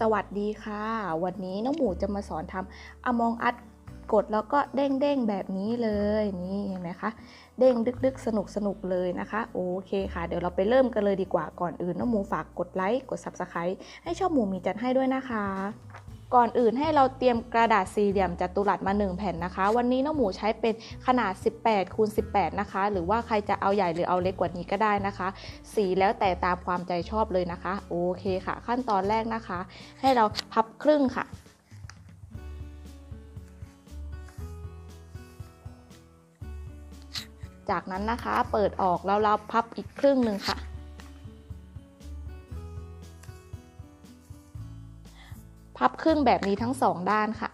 สวัสดีค่ะ วันนี้น้องหมูจะมาสอนทำอมองอัดกดแล้วก็เด้งเด้งแบบนี้เลยนี่เห็นไหมคะเด้งดึกๆสนุกสนุกเลยนะคะโอเคค่ะ เดี๋ยวเราไปเริ่มกันเลยดีกว่าก่อนอื่นน้องหมูฝากกดไลค์กด Subscribe ให้ช่องหมูมีจัดให้ด้วยนะคะ ก่อนอื่นให้เราเตรียมกระดาษสี่เหลี่ยมจัตุรัสมา 1 แผ่นนะคะ วันนี้น้องหมูใช้เป็นขนาด 18คูณ18 นะคะ หรือว่าใครจะเอาใหญ่หรือเอาเล็กกว่านี้ก็ได้นะคะ สีแล้วแต่ตามความใจชอบเลยนะคะ โอเคค่ะ ขั้นตอนแรกนะคะ ให้เราพับครึ่งค่ะจากนั้นนะคะเปิดออกแล้วเราพับอีกครึ่งหนึ่งค่ะ พับครึ่งแบบนี้ทั้งสองด้านค่ะ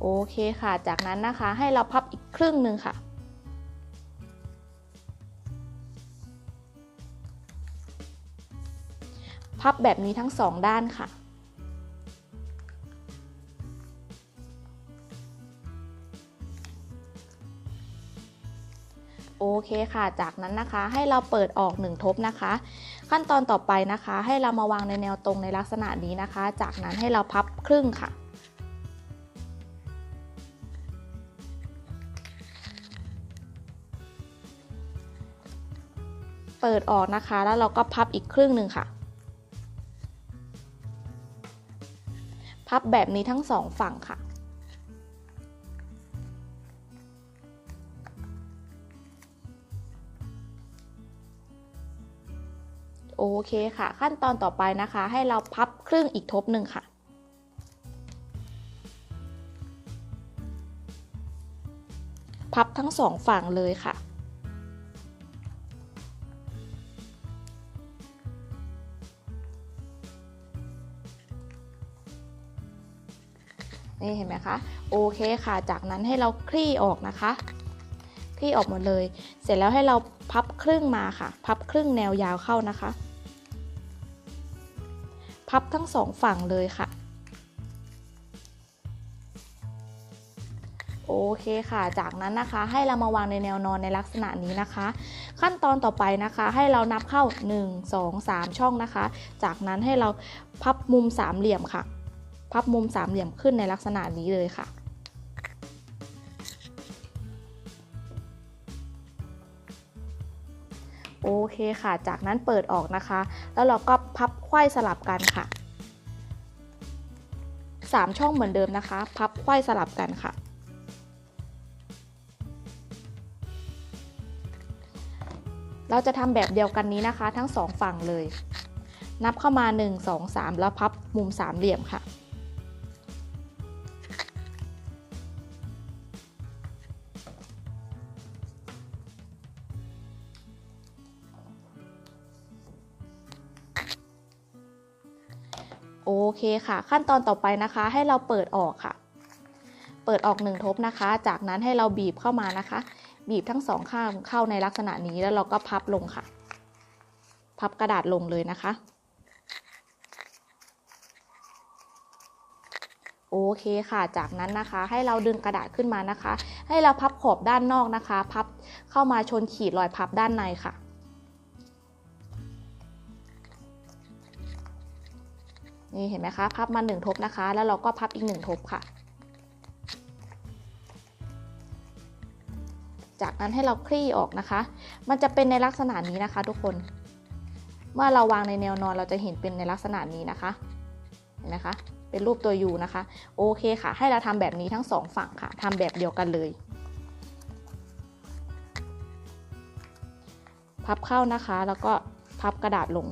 โอเคค่ะ จากนั้นนะคะให้เราพับอีกครึ่งหนึ่งค่ะ พับแบบนี้ทั้งสองด้านค่ะ เคค่ะ จากนั้นนะคะให้เราเปิดออก 1 ทบนะคะ ขั้นตอนต่อไปนะคะ ให้เรามาวางในแนวตรงในลักษณะนี้นะคะ จากนั้นให้เราพับครึ่งค่ะเปิดออกนะคะ แล้วเราก็พับอีกครึ่งหนึ่งค่ะ พับแบบนี้ทั้งสองฝั่งค่ะ โอเคค่ะ ขั้นตอนต่อไปนะคะ ให้เราพับครึ่งอีกทบหนึ่งค่ะ พับทั้งสองฝั่งเลยค่ะนี่เห็นไหมคะ โอเคค่ะ จากนั้นให้เราคลี่ออกนะคะ คลี่ออกหมดเลย เสร็จแล้วให้เราพับครึ่งมาค่ะ พับครึ่งแนวยาวเข้านะคะ พับทั้งสองฝั่งเลยค่ะ โอเคค่ะ จากนั้นนะคะให้เรามาวางในแนวนอนในลักษณะนี้นะคะ ขั้นตอนต่อไปนะคะ ให้เรานับเข้า 1 2 3 ช่องนะคะ จากนั้นให้เราพับมุมสามเหลี่ยมค่ะ พับมุมสามเหลี่ยมขึ้นในลักษณะนี้เลยค่ะโอเคค่ะ จากนั้นเปิดออกนะคะ แล้วเราก็พับ ไขว้สลับกันค่ะ 3 ช่องเหมือนเดิมนะคะ พับไขว้สลับกันค่ะ เราจะทำแบบเดียวกันนี้นะคะ ทั้งสองฝั่งเลย นับเข้ามา 1 2 3 แล้วพับมุมสามเหลี่ยมค่ะ โอเคค่ะ ขั้นตอนต่อไปนะคะ ให้เราเปิดออกค่ะ เปิดออกหนึ่งทบนะคะ จากนั้นให้เราบีบเข้ามานะคะ บีบทั้งสองข้างเข้าในลักษณะนี้แล้วเราก็พับลงค่ะ พับกระดาษลงเลยนะคะ โอเคค่ะ จากนั้นนะคะให้เราดึงกระดาษขึ้นมานะคะ ให้เราพับขอบด้านนอกนะคะ พับเข้ามาชนขีดรอยพับด้านในค่ะ นี่เห็นไหมคะ พับมาหนึ่งทบนะคะ แล้วเราก็พับอีกหนึ่งทบค่ะ จากนั้นให้เราคลี่ออกนะคะ มันจะเป็นในลักษณะนี้นะคะ ทุกคน เมื่อเราวางในแนวนอนเราจะเห็นเป็นในลักษณะนี้นะคะ เห็นไหมคะ เป็นรูปตัวยูนะคะ โอเคค่ะ ให้เราทำแบบนี้ทั้งสองฝั่งค่ะทำแบบเดียวกันเลย พับเข้านะคะ แล้วก็พับกระดาษลง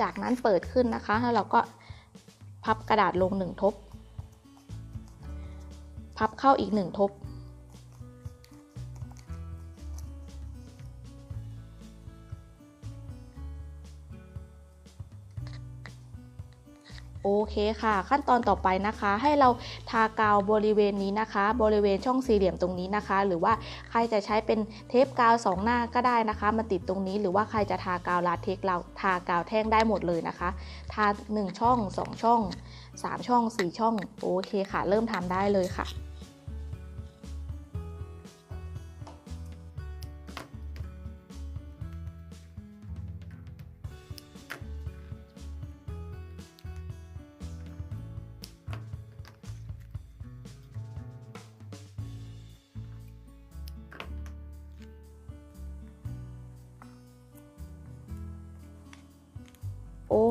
จากนั้นเปิดขึ้นนะคะ แล้วเราก็พับกระดาษลงหนึ่งทบ พับเข้าอีกหนึ่งทบ โอเคค่ะ ขั้นตอนต่อไปนะคะ ให้เราทากาวบริเวณนี้นะคะ บริเวณช่องสี่เหลี่ยมตรงนี้นะคะ หรือว่าใครจะใช้เป็นเทปกาวสองหน้าก็ได้นะคะ มาติดตรงนี้หรือว่าใครจะทากาวลาเทคเราทากาวแท่งได้หมดเลยนะคะ ทา 1 ช่อง 2 ช่อง 3 ช่อง 4 ช่อง โอเคค่ะ เริ่มทำได้เลยค่ะ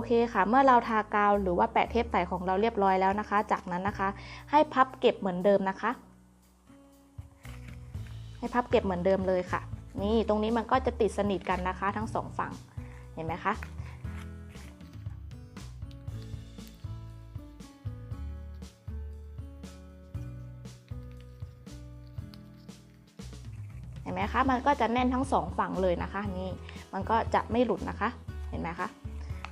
เคค่ะ เมื่อเราทากาวหรือว่าแปะเทปใสของเราเรียบร้อยแล้วนะคะ จากนั้นนะคะ ให้พับเก็บเหมือนเดิมนะคะ ให้พับเก็บเหมือนเดิมเลยค่ะ นี่ตรงนี้มันก็จะติดสนิทกันนะคะ ทั้งสองฝั่งเห็นไหมคะเห็นไหมคะ มันก็จะแน่นทั้งสองฝั่งเลยนะคะ นี่ มันก็จะไม่หลุดนะคะ เห็นไหมคะ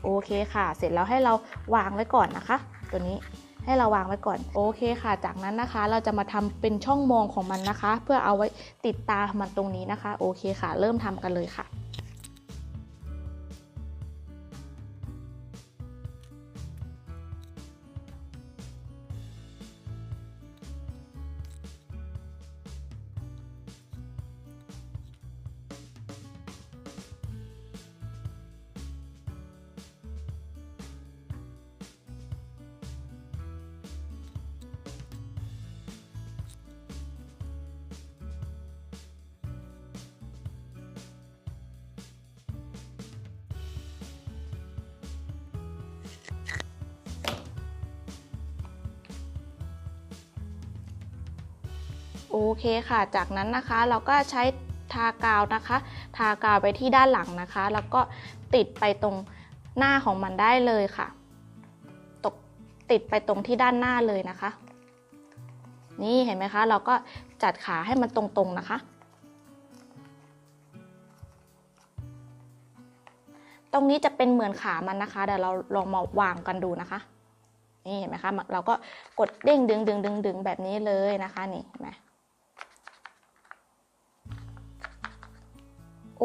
โอเคค่ะ เสร็จแล้วให้เราวางไว้ก่อนนะคะ ตัวนี้ให้เราวางไว้ก่อนโอเคค่ะ จากนั้นนะคะ เราจะมาทำเป็นช่องมองของมันนะคะ เพื่อเอาไว้ติดตามันตรงนี้นะคะ โอเคค่ะ เริ่มทำกันเลยค่ะ โอเคค่ะ จากนั้นนะคะเราก็ใช้ทากาวนะคะ ทากาวไปที่ด้านหลังนะคะ แล้วก็ติดไปตรงหน้าของมันได้เลยค่ะ ตกติดไปตรงที่ด้านหน้าเลยนะคะ นี่เห็นไหมคะ เราก็จัดขาให้มันตรงๆนะคะ ตรงนี้จะเป็นเหมือนขามันนะคะ เดี๋ยวเราลองมาวางกันดูนะคะ นี่เห็นไหมคะ เราก็กดเด้งดึงดึงดึงดึงแบบนี้เลยนะคะ นี่เห็นไหม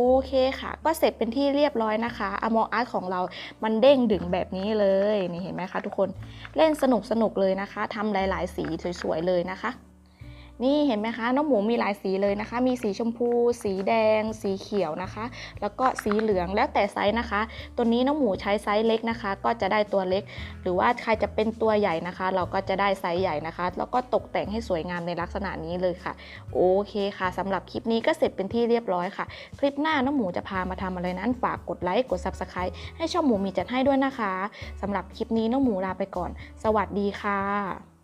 โอเคค่ะ ก็เสร็จเป็นที่เรียบร้อยนะคะอมออาร์ตของเรามันเด้งดึงแบบนี้เลย นี่เห็นไหมคะทุกคน เล่นสนุกสนุกเลยนะคะทำหลาย ๆ สีสวย ๆ เลยนะคะ นี่เห็นไหมคะน้องหมูมีหลายสีเลยนะคะ มีสีชมพู สีแดง สีเขียวนะคะ แล้วก็สีเหลืองแล้วแต่ไซส์นะคะ ตัวนี้น้องหมูใช้ไซส์เล็กนะคะ ก็จะได้ตัวเล็ก หรือว่าใครจะเป็นตัวใหญ่นะคะ เราก็จะได้ไซส์ใหญ่นะคะ แล้วก็ตกแต่งให้สวยงามในลักษณะนี้เลยค่ะ โอเคค่ะสำหรับคลิปนี้ก็เสร็จเป็นที่เรียบร้อยค่ะ คลิปหน้าน้องหมูจะพามาทำอะไรนั้นฝากกดไลค์กด Subscribe ให้ช่องหมูมีจัดให้ด้วยนะคะสำหรับคลิปนี้น้องหมูลาไปก่อน สวัสดีค่ะ